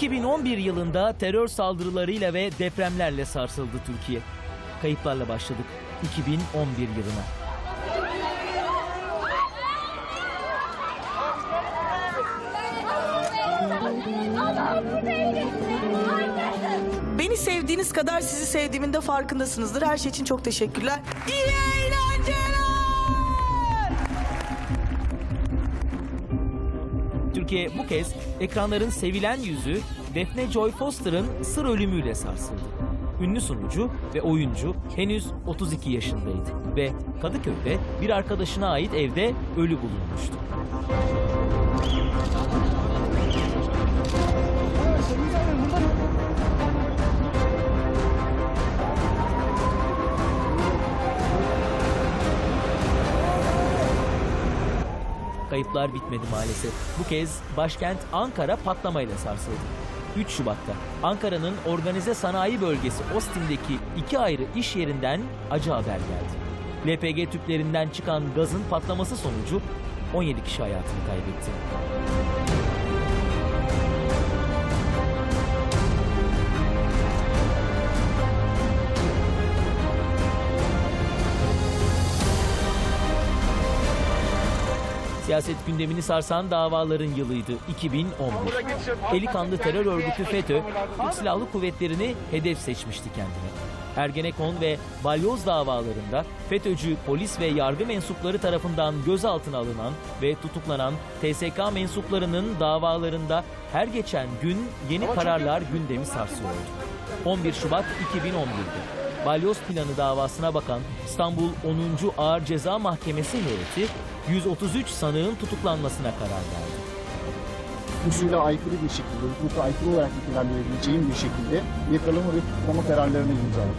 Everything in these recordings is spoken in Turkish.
2011 yılında terör saldırılarıyla ve depremlerle sarsıldı Türkiye. Kayıplarla başladık 2011 yılına. Beni sevdiğiniz kadar sizi sevdiğimin de farkındasınızdır. Her şey için çok teşekkürler. İyi eğlenceler! Türkiye bu kez ekranların sevilen yüzü Defne Joy Foster'ın sır ölümüyle sarsıldı. Ünlü sunucu ve oyuncu henüz 32 yaşındaydı ve Kadıköy'de bir arkadaşına ait evde ölü bulunmuştu. Kayıplar bitmedi maalesef. Bu kez başkent Ankara patlamayla sarsıldı. 3 Şubat'ta Ankara'nın organize sanayi bölgesi Ostim'deki iki ayrı iş yerinden acı haber geldi. LPG tüplerinden çıkan gazın patlaması sonucu 17 kişi hayatını kaybetti. Siyaset gündemini sarsan davaların yılıydı 2011. Eli kanlı terör örgütü FETÖ, Türk Silahlı Kuvvetleri'ni hedef seçmişti kendine. Ergenekon ve Balyoz davalarında FETÖ'cü polis ve yargı mensupları tarafından gözaltına alınan ve tutuklanan TSK mensuplarının davalarında her geçen gün yeni kararlar gündemi sarsıyordu. 11 Şubat 2011'de Balyoz planı davasına bakan İstanbul 10. Ağır Ceza Mahkemesi heyeti 133 sanığın tutuklanmasına karar verdi. usule aykırı bir şekilde, hukuka aykırı olarak nitelendirebileceğim bir şekilde yakalama ve tutuklama kararlarını imzaladı.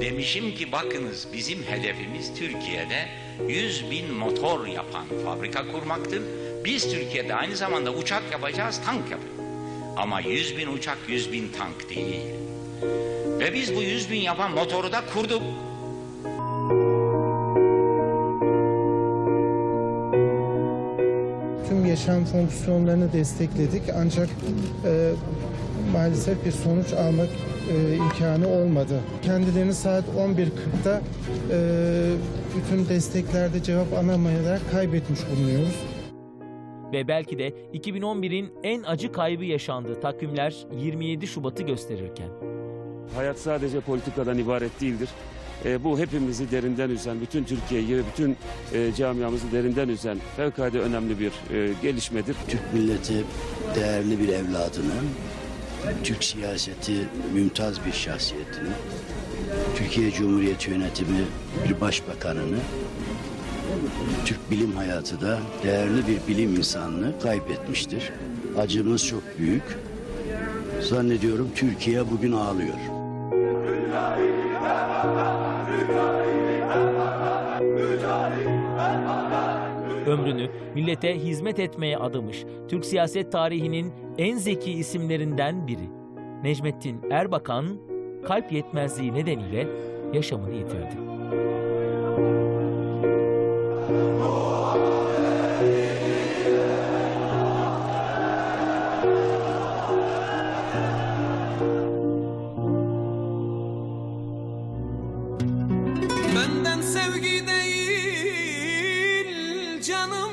Demişim ki bakınız bizim hedefimiz Türkiye'de 100 bin motor yapan fabrika kurmaktır. Biz Türkiye'de aynı zamanda uçak yapacağız, tank yapacağız. Ama 100 bin uçak 100 bin tank değil. Ve biz bu 100 bin yapan motoru da kurduk. tüm yaşam fonksiyonlarını destekledik ancak e, maalesef bir sonuç almak e, imkanı olmadı. Kendilerini saat 11.40'da e, bütün desteklerde cevap alamayarak kaybetmiş bulunuyoruz. Ve belki de 2011'in en acı kaybı yaşandığı takvimler 27 Şubat'ı gösterirken. Hayat sadece politikadan ibaret değildir. E, bu hepimizi derinden üzen, bütün Türkiye'yi bütün e, camiamızı derinden üzen fevkalade önemli bir e, gelişmedir. Türk milleti değerli bir evladını, Türk siyaseti mümtaz bir şahsiyetini, Türkiye Cumhuriyeti yönetimi bir başbakanını, Türk bilim hayatı da değerli bir bilim insanını kaybetmiştir. Acımız çok büyük. Zannediyorum Türkiye bugün ağlıyor. Ömrünü millete hizmet etmeye adamış Türk siyaset tarihinin en zeki isimlerinden biri. Necmettin Erbakan kalp yetmezliği nedeniyle yaşamını yitirdi.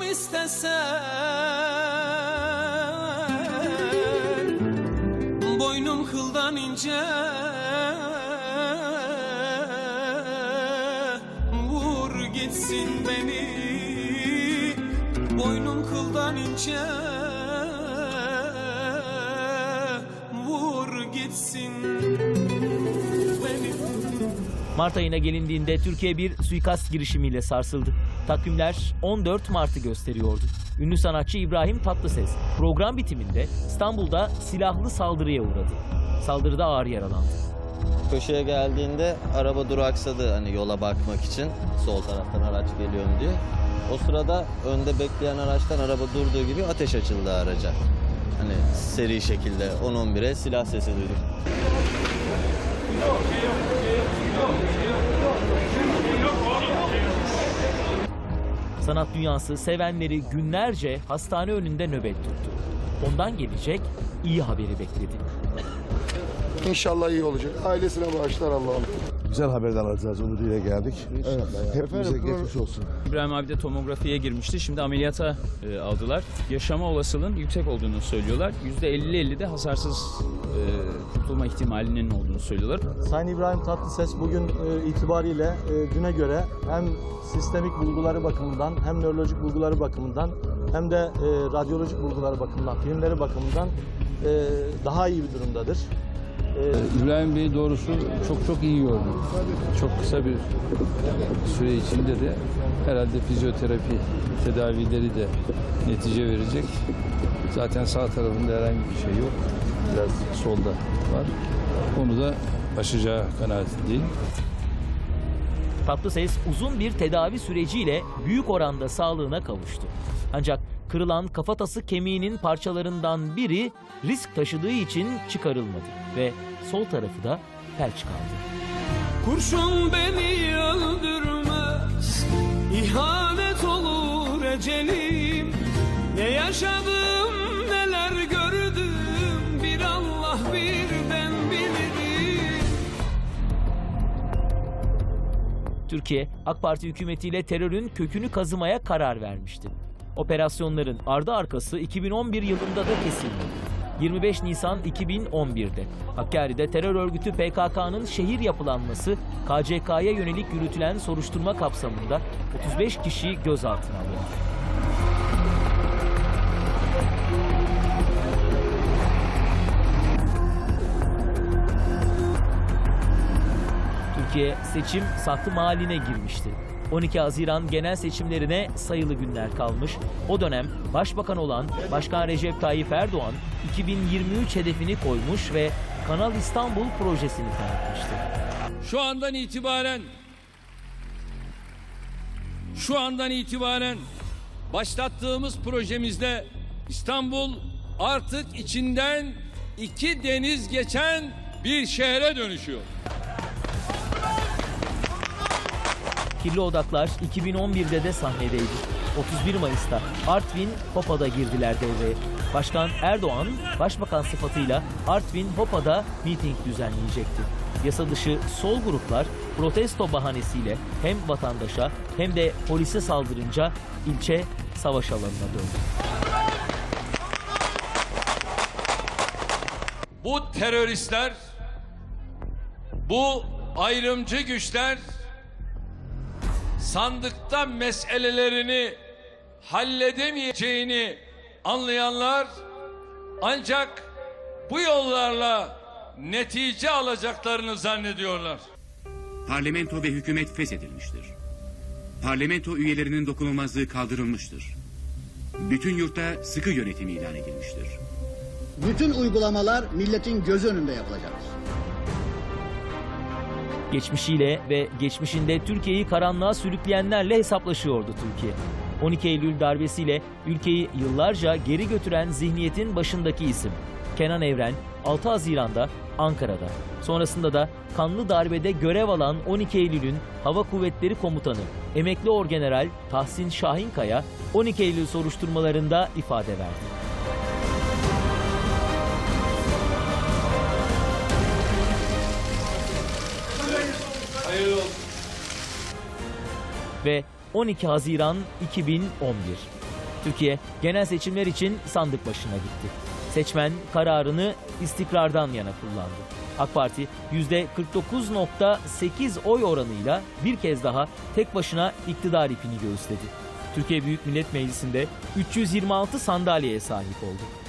İstesen? Boynum kıldan ince. Vur gitsin beni. Boynum kıldan ince. Vur gitsin beni. Mart ayına gelindiğinde Türkiye bir suikast girişimiyle sarsıldı. Takvimler 14 Mart'ı gösteriyordu. Ünlü sanatçı İbrahim Tatlıses program bitiminde İstanbul'da silahlı saldırıya uğradı. Saldırıda ağır yaralandı. Köşeye geldiğinde araba duraksadı hani yola bakmak için sol taraftan araç geliyor mu diye. O sırada önde bekleyen araçtan araba durduğu gibi ateş açıldı araca. Hani seri şekilde 10-11'e silah sesi duyduk. Sanat dünyası sevenleri günlerce hastane önünde nöbet tuttu. Ondan gelecek iyi haberi bekledi. İnşallah iyi olacak. Ailesine bağışlar Allah'ım. Güzel haberden alacağız umuduyla geldik. Hepimize geçmiş olsun. İbrahim abi de tomografiye girmişti. Şimdi ameliyata e, aldılar. Yaşama olasılığın yüksek olduğunu söylüyorlar. %50-50 de hasarsız e, kurtulma ihtimalinin olduğunu söylüyorlar. Sayın İbrahim Tatlıses bugün e, itibariyle e, düne göre hem sistemik bulguları bakımından hem nörolojik bulguları bakımından hem de e, radyolojik bulguları bakımından, filmleri bakımından e, daha iyi bir durumdadır. E, İbrahim Bey doğrusu çok çok iyi gördü. Çok kısa bir süre içinde de herhalde fizyoterapi tedavileri de netice verecek. Zaten sağ tarafında herhangi bir şey yok. Biraz solda var. Onu da aşacağı kanaatindeyim. Tatlıses uzun bir tedavi süreciyle büyük oranda sağlığına kavuştu. Ancak kırılan kafatası kemiğinin parçalarından biri risk taşıdığı için çıkarılmadı ve sol tarafı da felç kaldı. Kurşun beni öldürmez İhanet olur ecelim Ne yaşadım neler gördüm Bir Allah bir ben bilirim Türkiye, AK Parti hükümetiyle terörün kökünü kazımaya karar vermişti. Operasyonların ardı arkası 2011 yılında da kesilmedi. 25 Nisan 2011'de Hakkari'de terör örgütü PKK'nın şehir yapılanması KCK'ya yönelik yürütülen soruşturma kapsamında 35 kişi gözaltına alındı. Türkiye seçim sahtım haline girmişti. 12 Haziran genel seçimlerine sayılı günler kalmış. O dönem başbakan olan Başkan Recep Tayyip Erdoğan 2023 hedefini koymuş ve Kanal İstanbul projesini tanıtmıştı. Şu andan itibaren şu andan itibaren başlattığımız projemizde İstanbul artık içinden iki deniz geçen bir şehre dönüşüyor. Kirli Odaklar 2011'de de sahnedeydi. 31 Mayıs'ta Artvin Hopa'da girdiler devreye. Başkan Erdoğan, başbakan sıfatıyla Artvin Hopa'da miting düzenleyecekti. Yasa dışı sol gruplar protesto bahanesiyle hem vatandaşa hem de polise saldırınca ilçe savaş alanına döndü. Bu teröristler, bu ayrımcı güçler sandıkta meselelerini halledemeyeceğini anlayanlar ancak bu yollarla netice alacaklarını zannediyorlar. Parlamento ve hükümet feshedilmiştir. Parlamento üyelerinin dokunulmazlığı kaldırılmıştır. Bütün yurtta sıkı yönetim ilan edilmiştir. Bütün uygulamalar milletin gözü önünde yapılacaktır. Geçmişiyle ve geçmişinde Türkiye'yi karanlığa sürükleyenlerle hesaplaşıyordu Türkiye. 12 Eylül darbesiyle ülkeyi yıllarca geri götüren zihniyetin başındaki isim Kenan Evren 6 Haziran'da Ankara'da. Sonrasında da kanlı darbede görev alan 12 Eylül'ün Hava Kuvvetleri Komutanı emekli Orgeneral Tahsin Şahinkaya 12 Eylül soruşturmalarında ifade verdi. Ve 12 Haziran 2011. Türkiye genel seçimler için sandık başına gitti. Seçmen kararını istikrardan yana kullandı. AK Parti %49.8 oy oranıyla bir kez daha tek başına iktidar ipini göğüsledi. Türkiye Büyük Millet Meclisi'nde 326 sandalyeye sahip oldu.